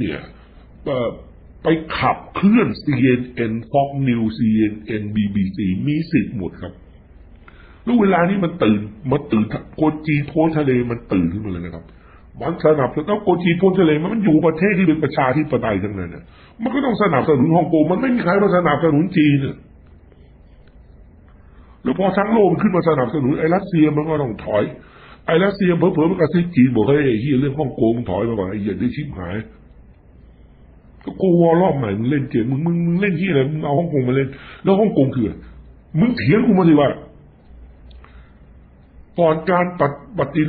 เนี่ยไปขับเคลื่อน CNN Fox News CNN BBC มีสิทธิ์หมดครับแล้วเวลานี้มันตื่นมันตื่นโกจีโพทะเลมันตื่นขึ้นมาเลยนะครับมันสนับสนุนโกจีโพทะเลมันอยู่ประเทศที่เป็นประชาธิปไตยทั้งนั้นเนี่ยมันก็ต้องสนับสนุนฮ่องกงมันไม่มีใครมาสนับสนุนจีนเนี่ยแล้วพอทั้งโลกขึ้นมาสนับสนุนไอ้รัสเซียมันก็ต้องถอยไอ้รัสเซียเผลอๆมันกระซิบจีนบอกเฮ้ยเฮียเรื่องฮ่องกงถอยมาบอกไอ้เหี้ยได้ชิบหาย ก็กูวอรอบใหม่มึงเล่นเกมมึงมึงมึงเล่นที่อะไรมึงเอาฮ่องกงมาเล่น แล้วฮ่องกงคือมึงเถียงกูมาสิว่าก่อนการปฏิ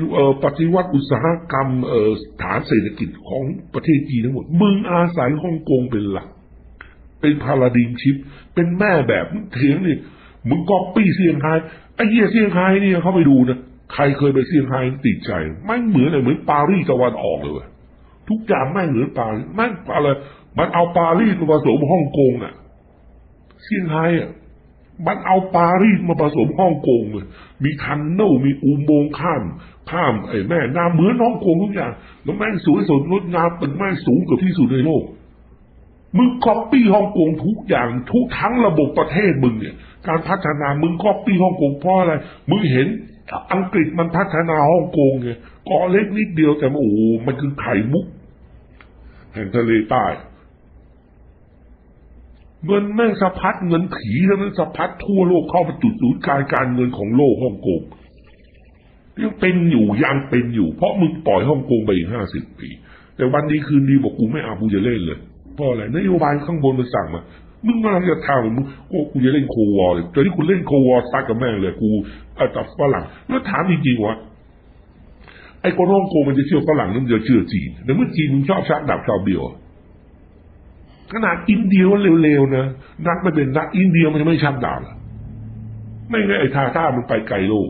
ปฏิวัติอุตสาหกรรมฐานเศรษฐกิจของประเทศจีนทั้งหมด มึงอาศัยฮ่องกงเป็นหลัก เป็นพาราดิมชิป เป็นแม่แบบมึงเถียงนี่มึงก๊อปปี้เซี่ยงไฮ้ไอ้เหี้ยเซี่ยงไฮ้เนี่ยเขาไปดูนะใครเคยไปเซี่ยงไฮ้ติดใจไม่เหมือนเลยเหมือนปารีสตะวันออกเลยทุกอย่างไม่เหมือนปารีสไม่อะไร มันเอาปารีสมาผสมฮ่องกงอะเซี่ยงไฮ้อะมันเอาปารีสมาผสมฮ่องกงเลยมีทันเนลมีอุโมงค์ข้าม ข้ามไอ้แม่น้ำเหมือนฮ่องกงทุกอย่างแล้วแม่งสวยสดงดงามเป็นแม่งสูงกว่าที่สุดในโลกมึงก๊อปปี้ฮ่องกงทุกอย่างทุกทั้งระบบประเทศมึงเนี่ย การพัฒนามึงก๊อปปี้ฮ่องกงเพราะอะไรมึงเห็นอังกฤษมันพัฒนาฮ่องกงไงเกาะเล็กนิดเดียวแต่โอ้โหมันคือไข่มุกแห่งทะเลใต้ เงินแม่งสะพัดเงินผีแล้วมันสะพัดทั่วโลกเข้าไปจุดศูนย์การการเงินของโลกฮ่องกงยังเป็นอยู่ยังเป็นอยู่ เพราะมึงปล่อยฮ่องกงไปอีกห้าสิบปี แต่วันนี้คืนดีบอกกูไม่เอากูจะเล่นเลยเพราะอะไรนโยบายข้างบนมันสั่งมามึงกำลังจะทำมึงโอ้กูจะเล่นโควอลเลยแต่ที่คุณเล่นโควอลซัดกับแม่งเลยกูอาแต่ฝรั่งแล้วถามจริงๆว่าไอ้คนฮ่องกงมันจะเชื่อฝรั่งนั่นจะเชื่อจีนแต่เมื่อจีนมึงชอบชักดับชอบเบียว ขนาดอินเดียว่าเร็วๆนะนักไม่เป็นนักอินเดียมันจะไม่ชักดาบไม่ไงไอ้ทาท่ามันไปไกลโลก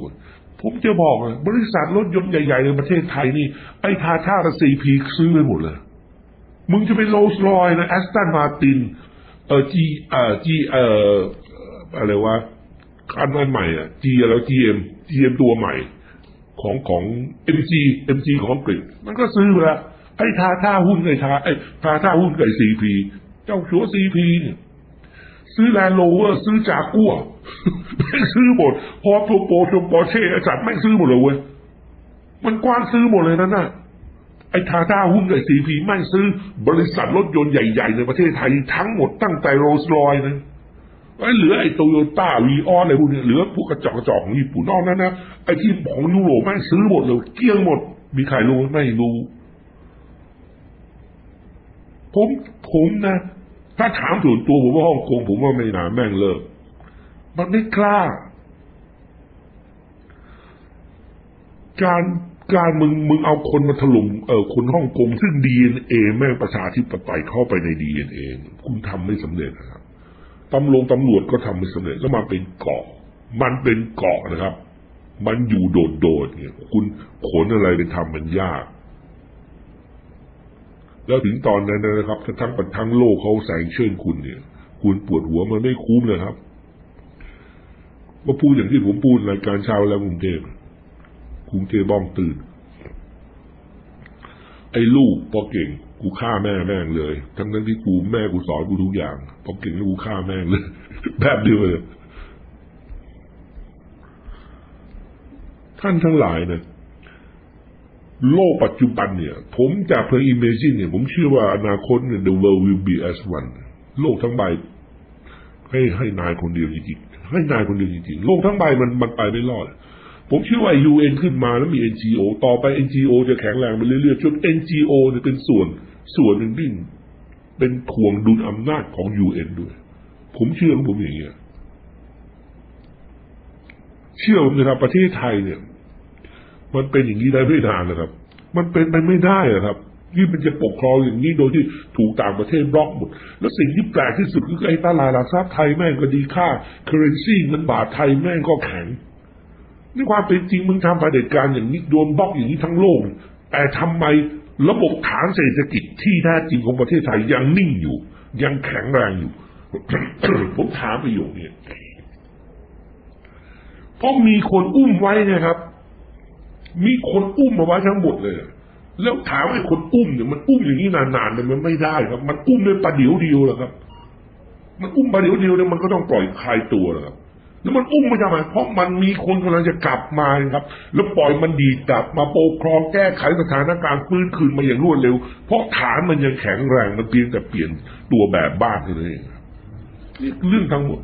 ผมจะบอกเลยบริษัทรถยนต์ใหญ่ๆในประเทศไทยนี่ ไอ้ทาท่ากับซีพีซื้อไปหมดเลย มึงจะเป็นโรลส์รอยนะแอสตันมาตินเออจีเออจีเอ่ออะไรวะคันนั้นใหม่อะจีแล้วจีเอ็มจีเอ็มตัวใหม่ ของของเอ็มจีเอ็มจีของอังกฤษมันก็ซื้อไปแล้วไอ้ทาท่าหุ้นไอ้ทาไอ้ทาท่าหุ้นกับไอ้ซีพี เจ้าชัวซีพีเนี่ยซื้อแลนด์โรเวอร์ซื้อจากกัวไม่ซื้อหมดพอตัวโปรตัวปอเช่ไอ้สัตว์ไม่ซื้อหมดเลยเว้ยมันกว้านซื้อหมดเลยนั่นน่ะไอ้ทาด้าหุ้นไอ้ซีพีไม่ซื้อบริษัทรถยนต์ใหญ่ ๆ ในประเทศไทยทั้งหมดตั้งแต่โรลส์รอยนะไอ้เหลือไอ้โตโยต้าวีออนอะไรพวกนี้เหลือพวกกระจอกกระจอกของญี่ปุ่นนอกนั้นนะไอ้ที่ของยุโรปไม่ซื้อหมดเลยเกลี้ยงหมด มีใครรู้ไม่รู้ ผมผมนะ ถ้าถามส่วนตัวผมว่าฮ่องกงผมว่าไม่นานแม่งเลิก มันไม่กล้า การการมึงมึงเอาคนมาถล่มเออคนฮ่องกงซึ่งดีเอ็นเอแม่งประชาธิปไตยเข้าไปในดีเอ็นเอคุณทำไม่สำเร็จนะครับตำรวจตำรวจก็ทำไม่สำเร็จแล้วมาเป็นเกาะ มันเป็นเกาะนะครับ มันอยู่โดดๆเนี่ยคุณขนอะไรไปทำมันยาก แล้วถึงตอนนั้นนะครับทั้งทั้งโลกเขาแสงเชิญคุณเนี่ย คุณปวดหัวมันไม่คุ้มเลยครับมาพูดอย่างที่ผมพูดรายการเช้าแล้วกรุงเทพกรุงเทพบ้องตื่น ไอ้ลูกพอเก่งกูฆ่าแม่แม่งเลย ทั้งนั้นที่กูแม่กูสอนกูทุกอย่างพอเก่งแล้วกูฆ่าแม่งเลยแบบเดียวเลยท่านทั้งหลายเนี่ย โลกปัจจุบันเนี่ย ผมจากเพลง Imagine เนี่ย ผมเชื่อว่าอนาคตเนี่ย the world will be as one โลกทั้งใบ ให้ให้นายคนเดียวจริงๆ ให้นายคนเดียวจริงๆ โลกทั้งใบมันมันไปไม่รอด ผมเชื่อว่า UN ขึ้นมาแล้วมี NGO ต่อไป NGO จะแข็งแรงไปเรื่อยๆจน NGO เนี่ยเป็นส่วนส่วนหนึ่งที่เป็นทวงดุลอำนาจของ UN ด้วย ผมเชื่อของผมอย่างเงี้ยเชื่อผมนะครับประเทศไทยเนี่ย มันเป็นอย่างนี้ได้ไม่นานนะครับ มันเป็นไปไม่ได้นะครับที่มันจะปกครองอย่างนี้โดยที่ถูกต่างประเทศบล็อกหมด แล้วสิ่งที่แปลกที่สุดคือไอ้ตลาดหลักทรัพย์ไทยแม่งก็ดีค่าเคอร์เรนซีเงินบาทไทยแม่งก็แข็งนี่ความเป็นจริงมึงทำประเด็จการอย่างนี้โดนบล็อกอย่างนี้ทั้งโลก แต่ทำไมระบบฐานเศรษฐกิจที่แท้จริงของประเทศไทยยังนิ่งอยู่ ยังแข็งแรงอยู่ ผมถามประโยคนี้เพราะมีคนอุ้มไว้นะครับ มีคนอุ้มมาไว้ทั้งหมดเลย แล้วถามไอ้คนอุ้มเนี่ยมันอุ้มอย่างนี้นานๆเนี่ยมันไม่ได้ครับ มันอุ้มด้วยประเดี๋ยวเดียวแหละครับ มันอุ้มประเดี๋ยวเดียวเนี่ยมันก็ต้องปล่อยคลายตัวแหละครับแล้วมันอุ้มไม่ทำไมเพราะมันมีคนกำลังจะกลับมาครับ แล้วปล่อยมันดีกลับมาปกครองแก้ไขสถานการณ์ฟื้นคืนมาอย่างรวดเร็ว เพราะฐานมันยังแข็งแรงมันเพียงแต่เปลี่ยนตัวแบบบ้านเท่านั้นเองนี่เรื่องทั้งหมด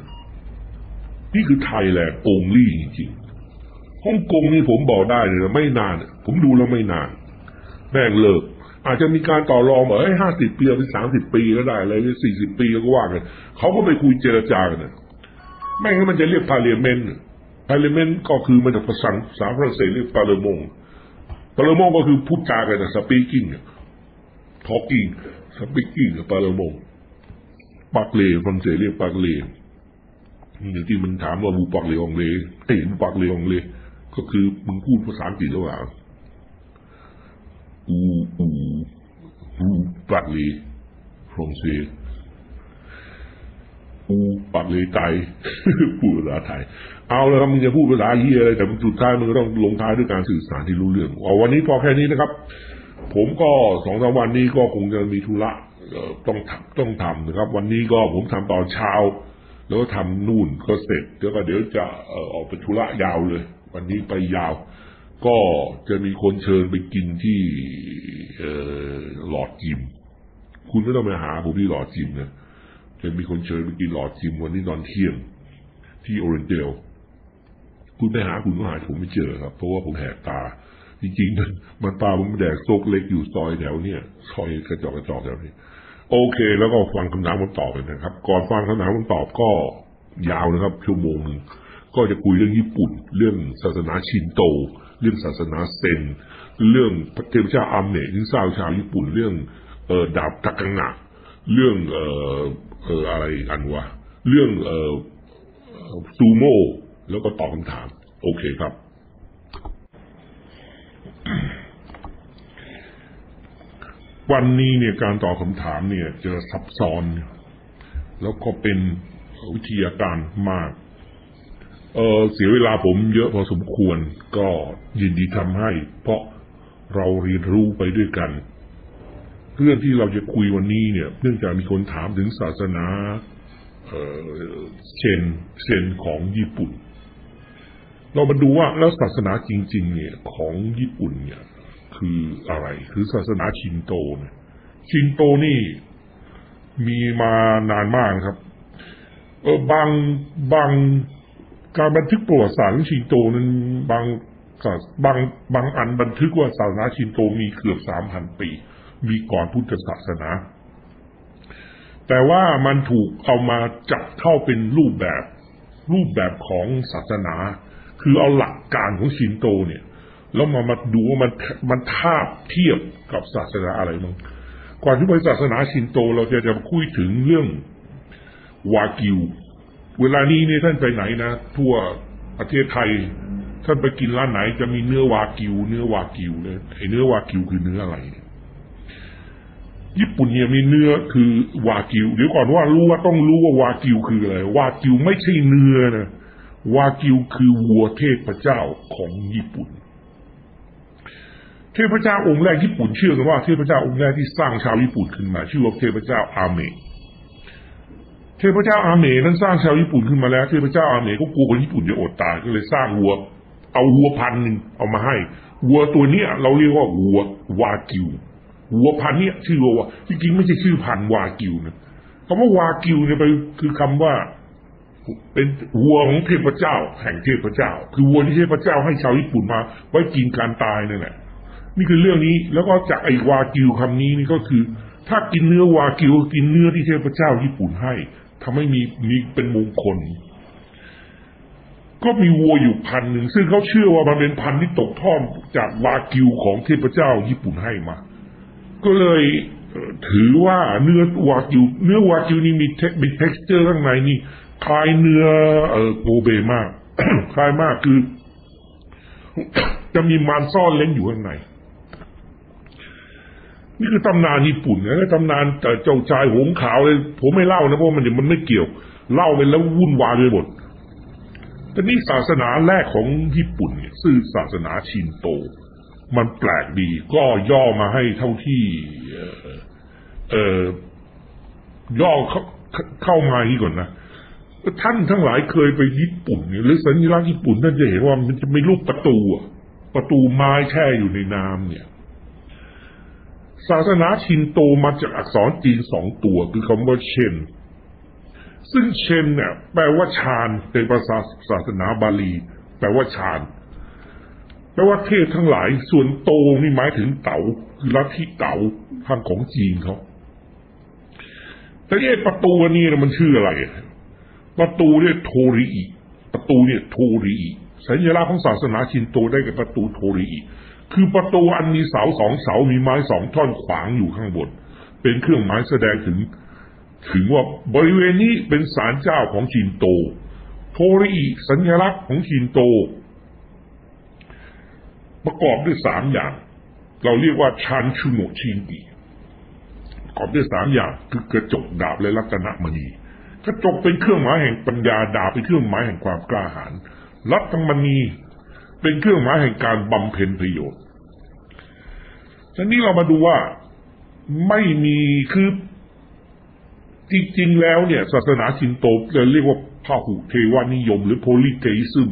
นี่คือไทยแลนด์องลี่จริงๆ ฮ่องกงนี่ผมบอกได้เลยไม่นาน ผมดูแล้วไม่นาน แม่งเลิก อาจจะมีการต่อรองบอกเอ้ห้าสิบปีเป็นสามสิบปีก็ได้อะไรสี่สิบปีก็ว่ากันเขาก็ไปคุยเจรจากันนะแม่งมันจะเรียกพาเลเมนต์พาเลเมนต์ก็คือมาจากภาษาภาฝรั่งเศสเรียกพาเลมงพาเลมงก็คือพูดจากันนะสปีกิ้งทอ l กิ้งสปีกิ้งกับพาเลมงปากเลฝรั่งเศสเรียกปากเลอย่างที่มันถามว่าบูปากเลองเลเฮ้ยบูปากเลองเล ก็คือมึงพูดภาษาอังกฤษหรือเปล่า ou, ou vous parlez français ou parlez Thai พูดภาษาไทย เอาแล้วครับมึงจะพูดภาษาเฮียอะไรแต่สุดท้ายมึงก็ต้องลงท้ายด้วยการสื่อสารที่รู้เรื่องเอาวันนี้พอแค่นี้นะครับ ผมก็สองสามวันนี้ก็คงจะมีธุระต้องทำต้องทำนะครับ วันนี้ก็ผมทำตอนเช้า แล้วก็ทำนู่นก็เสร็จแล้วก็เดี๋ยวจะออกไปธุระยาวเลย วันนี้ไปยาว ก็จะมีคนเชิญไปกินที่หลอดจิม คุณไม่ต้องไปหาผมที่หลอดจิมนะจะมีคนเชิญไปกินหลอดจิมวันนี้ตอนเที่ยง ที่โอเรนเดลคุณไปหาคุณก็หาผมไม่เจอครับ เพราะว่าผมแหกตา จริงๆ มันมันตาผมแดกโซกเล็กอยู่ซอยแถวเนี่ยซอยกระจอกกระจอกแถวนี้โอเค แล้วก็ฟังคำถามคำตอบกันนะครับ ก่อนฟังคำถามคำตอบก็ยาวนะครับ ชั่วโมงหนึ่ง ก็จะคุยเรื่องญี่ปุ่น เรื่องศาสนาชินโต เรื่องศาสนาเซน เรื่องพระเทพเจ้าอาเมะที่สร้างชาวญี่ปุ่นเรื่องเออดาบตะกังงะเรื่องเออเอออะไรกันวะเรื่องเออซูโม่แล้วก็ตอบคำถาม โอเคครับ วันนี้เนี่ยการตอบคำถามเนี่ยจะซับซ้อน แล้วก็เป็นวิทยาการมาก เออเสียเวลาผมเยอะพอสมควรก็ยินดีทำให้ เพราะเราเรียนรู้ไปด้วยกัน เรื่องที่เราจะคุยวันนี้เนี่ย เนื่องจากมีคนถามถึงศาสนาเออเชนเชนของญี่ปุ่น เรามาดูว่าแล้วศาสนาจริง ๆ เนี่ยของญี่ปุ่นเนี่ย คืออะไรคือศาสนาชินโตเนี่ยชินโตนี่มีมานานมากครับ เออบางบาง การบันทึกประวัติศาสตร์ของชินโตนั้นบางบางบางอันบันทึกว่าศาสนาชินโตมีเกือบสามพันปี มีก่อนพุทธศาสนา แต่ว่ามันถูกเอามาจับเข้าเป็นรูปแบบรูปแบบของศาสนา คือเอาหลักการของชินโตเนี่ย แล้วมามาดูว่ามันมันทาบเทียบกับศาสนาอะไรมั้งก่อนที่ไปศาสนาชินโตเราจะจะคุยถึงเรื่องวากิว เวลานี้เนี่ยท่านไปไหนนะ ทั่วประเทศไทย ท่านไปกินร้านไหนจะมีเนื้อวากิว เนื้อวากิวเนี่ยไอเนื้อวากิวคือเนื้ออะไรเนี่ยญี่ปุ่นเนี่ยมีเนื้อคือวากิวเดี๋ยวก่อนว่ารู้ว่าต้องรู้ว่าวากิวคืออะไรวากิวไม่ใช่เนื้อนะวากิวคือวัวเทพเจ้าของญี่ปุ่น เทพเจ้าองค์แรกญี่ปุ่นเชื่อกันว่าเทพเจ้าองค์แรกที่สร้างชาวญี่ปุ่นขึ้นมา ชื่อว่าเทพเจ้าอาเมะ เทพเจ้าอาเมนั้นสร้างชาวญี่ปุ่นขึ้นมาแล้วเทพเจ้าอาเมก็กลัวคนญี่ปุ่นจะอดตายก็เลยสร้างวัว เอาวัวพันหนึ่งเอามาให้วัวตัวเนี้ย เราเรียกว่าวัววากิววัวพันเนี้ยชื่อวัวจริงๆไม่ใช่ชื่อพันวากิวนะคำว่าวากิวเนี่ยไปคือคำว่า เป็นวัวของเทพเจ้าแห่งเทพเจ้า คือวัวที่เทพเจ้าให้ชาวญี่ปุ่นมา ไว้กินการตายนั่นแหละนี่คือเรื่องนี้แล้วก็จากไอ้วากิวคำนี้นี่ก็คือ ถ้ากินเนื้อวากิวกินเนื้อที่เทพเจ้าญี่ปุ่นให้ ทำให้มีมีเป็นมงคล ก็มีวัวอยู่พันหนึ่ง ซึ่งเขาเชื่อว่ามันเป็นพันที่ตกทอดจากวากิวของเทพเจ้าญี่ปุ่นให้มา ก็เลยถือว่าเนื้อวากิว เนื้อวากิวนี่มีเทมี texture ข้างในนี่คล้ายเนื้อเออโกเบมาก คล้ายมากคือ จะมีมันซ่อนเล้นอยู่ข้างใน นี่คือตำนานญี่ปุ่นนะตำนานแต่เจ้าชายหงขาวเลยผมไม่เล่านะเพราะมันเดี๋ยวมันไม่เกี่ยว เล่าไปแล้ววุ่นวายไปหมดแต่นี่ศาสนาแรกของญี่ปุ่นเนี่ยคือศาสนาชินโต มันแปลกดีก็ย่อมาให้เท่าที่ เออย่อเข้าเข้ามานี้ก่อนนะท่านทั้งหลายเคยไปญี่ปุ่นเนี่ยหรือสัญลักษณ์ญี่ปุ่นท่านจะเห็นว่ามันจะมีรูปประตูประตูไม้แช่อยู่ในน้ำเนี่ย ศาสนาชินโตมาจากอักษรจีนสองตัวคือคำว่าเชน ซึ่งเชนเนี่ยแปลว่าฌานเป็นภาษาศาสนาบาลี แปลว่าฌานแปลว่าเทพทั้งหลายส่วนโตนี่หมายถึงเต๋าคือลัทธิเต๋าทางของจีนเขาแต่ไอ้ประตูนนี้นะมันชื่ออะไร ประตูเนี่ยโทริอิประตูเนี่ยโทริอิสัญลักษณ์ของศาสนาชินโตได้กับประตูโทริอิ คือประตูอันมีเสาสองเสามีไม้สองท่อนขวางอยู่ข้างบน เป็นเครื่องหมายแสดงถึง ถึงว่าบริเวณนี้เป็นศาลเจ้าของชินโต โทริอิสัญลักษณ์ของชินโต ประกอบด้วยสามอย่าง เราเรียกว่าชันชุโนชินอิประกอบด้วยสามอย่างคือกระจกดาบและรัตนมณีกระจกเป็นเครื่องหมายแห่งปัญญาดาบเป็นเครื่องหมายแห่งความกล้าหาญรัตนมณี เป็นเครื่องหมายแห่งการบำเพ็ญประโยชน์ทีนี้เรามาดูว่าไม่มีคือจริงๆแล้วเนี่ย ศาสนาชินโตจะเรียกว่าพหุเทวานิยม หรือโพลิเทซึม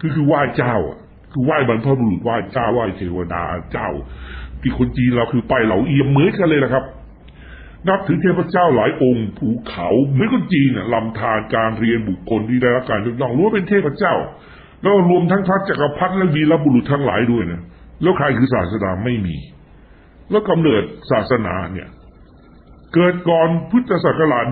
คือคือไหว้เจ้าอะ คือไหว้บรรพบุรุษไหว้เจ้าไหว้เทวดาเจ้า ที่คนจีนเราคือไปเหล่าเอียมเหมือนกันเลยนะครับ นับถือเทพเจ้าหลายองค์ภูเขาเหมือนคนจีนน่ะลำธารการเรียนบุคคลที่ได้รับการยกย่องรู้ว่าเป็นเทพเจ้า แล้วรวมทั้งพระจักรพรรดิและวีรบุรุษทั้งหลายด้วยนะแล้วใครคือศาสนาไม่มี แล้วกำเนิดศาสนาเนี่ย เกิดก่อนพุทธศักราช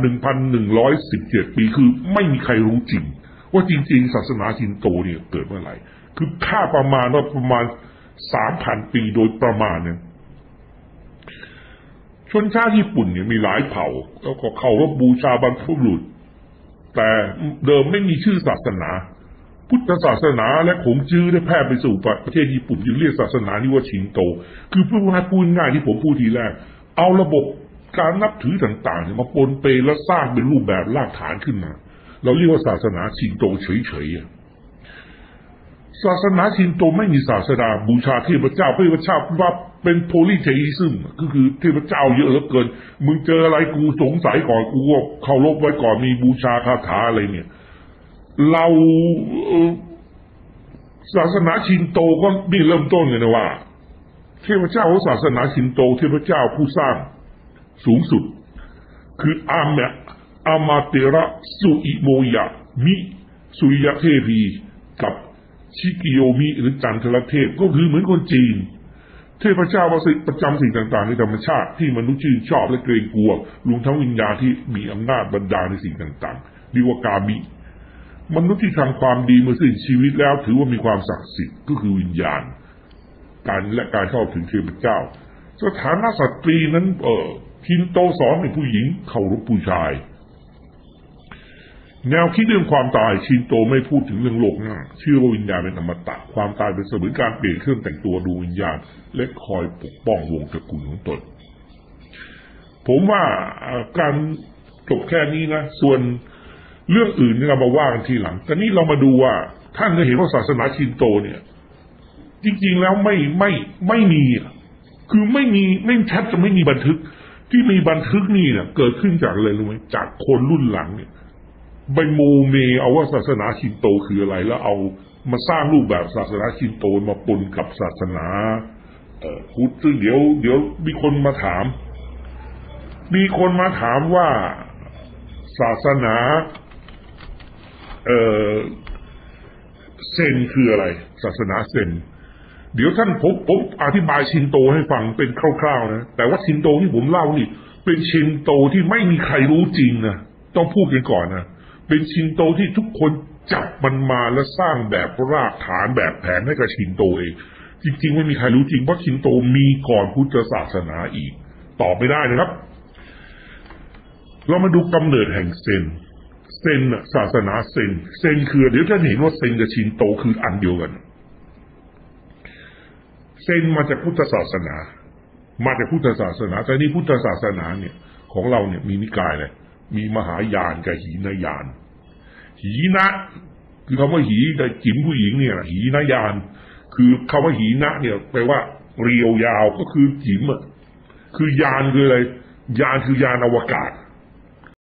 1,117ปีคือไม่มีใครรู้จริง ว่าจริง ๆ ศาสนาชินโตเนี่ยเกิดเมื่อไหร่คือค่าประมาณว่าประมาณ3,000ปีโดยประมาณเนี่ยชนชาติญี่ปุ่นเนี่ยมีหลายเผ่า แล้วก็เขาว่าบูชาบรรพบุรุษแต่เดิมไม่มีชื่อศาสนา พุทธศาสนาและขงจื้อได้แพร่ไปสู่ประเทศญี่ปุ่นจึงเรียกศาสนานี้ว่าชินโต คือเพูดง่ายพูดง่ายที่ผมพูดทีแรก เอาระบบการนับถือต่างๆมาปนเปแล้วสร้างเป็นรูปแบบรากฐานขึ้นมา เราเรียกว่าศาสนาชินโตเฉยๆศาสนาชินโตไม่มีศาสดาบูชาเทพเจ้าเทพเจ้าว่าเป็นโพลิเทอิซึมก็คือเทพเจ้าเยอะเหลือเกิน มึงเจออะไรกูสงสัยก่อนกูเคารพไว้ก่อนมีบูชาคาถาอะไรเนี่ย เราศาสนาชินโตก็นี่เริ่มต้นเลยนะว่าเทพเจ้าของศาสนาชินโตเทพเจ้าผู้สร้างสูงสุด คืออามเนี่ยอามาเตระสุอิโมยะมิสุริยะเทพีกับชิกิโยมิหรือจันทรเทพก็คือเหมือนคนจีน เทพเจ้าประจำสิ่งต่างๆในธรรมชาติที่มนุษย์ชื่นชอบและเกรงกลัวรวมทั้งวิญญาณที่มีอำนาจบันดาลในสิ่งต่างๆเรียกว่ากามิ มนุษย์ที่ทำความดีเมื่อสิ้นชีวิตแล้ว ถือว่ามีความศักดิ์สิทธิ์ก็คือวิญญาณ การและการเข้าถึงเทพเจ้า สถานะสตรีนั้น เออทินโตสอนให้ผู้หญิงเคารพผู้ชาย แนวคิดเรื่องความตายชินโตไม่พูดถึงเรื่องโลกหน้าเชื่อว่าวิญญาณเป็นอมตะความตายเป็นเสมือนการเปลี่ยนเครื่องแต่งตัวดูวิญญาณ และคอยปกป้องวงตระกูลของตนผมว่าการจบแค่นี้นะ ส่วน เรื่องอื่นเนี่เรามาว่ากันทีหลัง แต่นี้เรามาดูว่า ท่านจะเห็นว่าศาสนาชินโตเนี่ย จริงๆแล้วไม่ไม่ไม่มี คือไม่มีไม่ชัดจะไม่มีบันทึก ที่มีบันทึกนี่เนี่ยเกิดขึ้นจากอะไรรู้ไหมจากคนรุ่นหลังเนี่ยไปโมเมเอาว่าศาสนาชินโตคืออะไร แล้วเอามาสร้างรูปแบบศาสนาชินโตมาปนกับศาสนาพุทธซึ่งเดี๋ยว เดี๋ยวมีคนมาถาม มีคนมาถามว่าศาสนา เออเซนคืออะไร ศาสนาเซน เดี๋ยวท่านผมผมอธิบายชินโตให้ฟังเป็นคร่าวๆนะ แต่ว่าชินโตที่ผมเล่านี่ เป็นชินโตที่ไม่มีใครรู้จริงนะ ต้องพูดกันก่อนนะ เป็นชินโตที่ทุกคนจับมันมาแล้วสร้างแบบรากฐานแบบแผนให้กับชินโตเอง จริง ๆ ไม่มีใครรู้จริงเพราะชินโตมีก่อนพุทธศาสนาอีก ตอบไม่ได้นะครับ เรามาดูกำเนิดแห่งเซน เซนน่ะศาสนาเซนเซนคือเดี๋ยวจะเห็นว่าเซนกับชินโตคืออันเดียวกัน เซนมาจากพุทธศาสนา มาจากพุทธศาสนา แต่นี่พุทธศาสนาเนี่ย ของเราเนี่ยมีนิกายเลยมีมหายานกับหีนายาน หีนะ คือคำว่าหีกับจิ๋มผู้หญิงเนี่ยหีนายาน คือคำว่าหีนะเนี่ยแปลว่าเรียวยาวก็คือจิ๋มอะคือยานคืออะไรยานคือยานอวกาศ